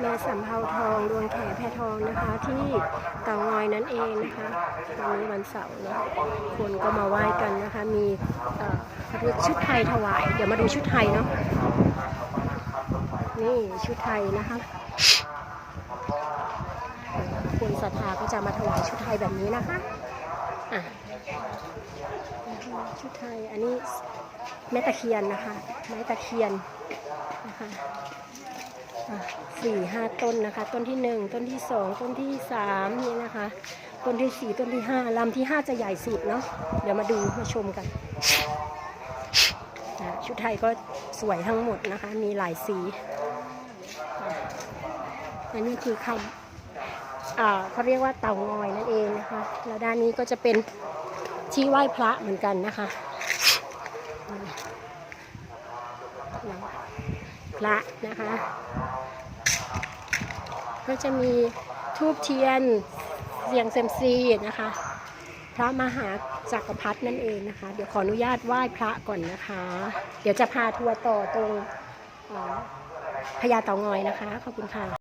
แม่สำเภาทองดวงแขแพทองนะคะ ที่เตางอยนั่นเองนะคะวันนี้วันเสาร์นะคนก็มาไหว้กันนะคะ มีชุดไทยถวาย เดี๋ยวมาดูชุดไทยเนาะนี่ชุดไทยนะคะคนศรัทธาก็จะมาถวายชุดไทยแบบนี้นะคะอะชุดไทยอันนี้แม่ตะเคียนนะคะ ไม้ตะเคียนนะคะ สี่ห้าต้นนะคะ ต้นที่หนึ่งต้นที่สองต้นที่สามนี่นะคะ ต้นที่สี่ต้นที่ห้าลำที่ห้าจะใหญ่สุดเนาะเดี๋ยวมาดูมาชมกัน ชุดไทยก็สวยทั้งหมดนะคะ มีหลายสีอันนี้คือคำเขาเรียกว่าเต่างอยนั่นเองนะคะ แล้วด้านนี้ก็จะเป็นที่ไหว้พระเหมือนกันนะคะ ระนะคะ ก็จะมีทูบเทียนเสียงเซมซีนะคะ พระมหาจักรพรรดินั่นเองนะคะ เดี๋ยวขออนุญาตไหว้พระก่อนนะคะ เดี๋ยวจะพาทัวร์ต่อตรงพญาเต่างอยนะคะ ขอบคุณค่ะ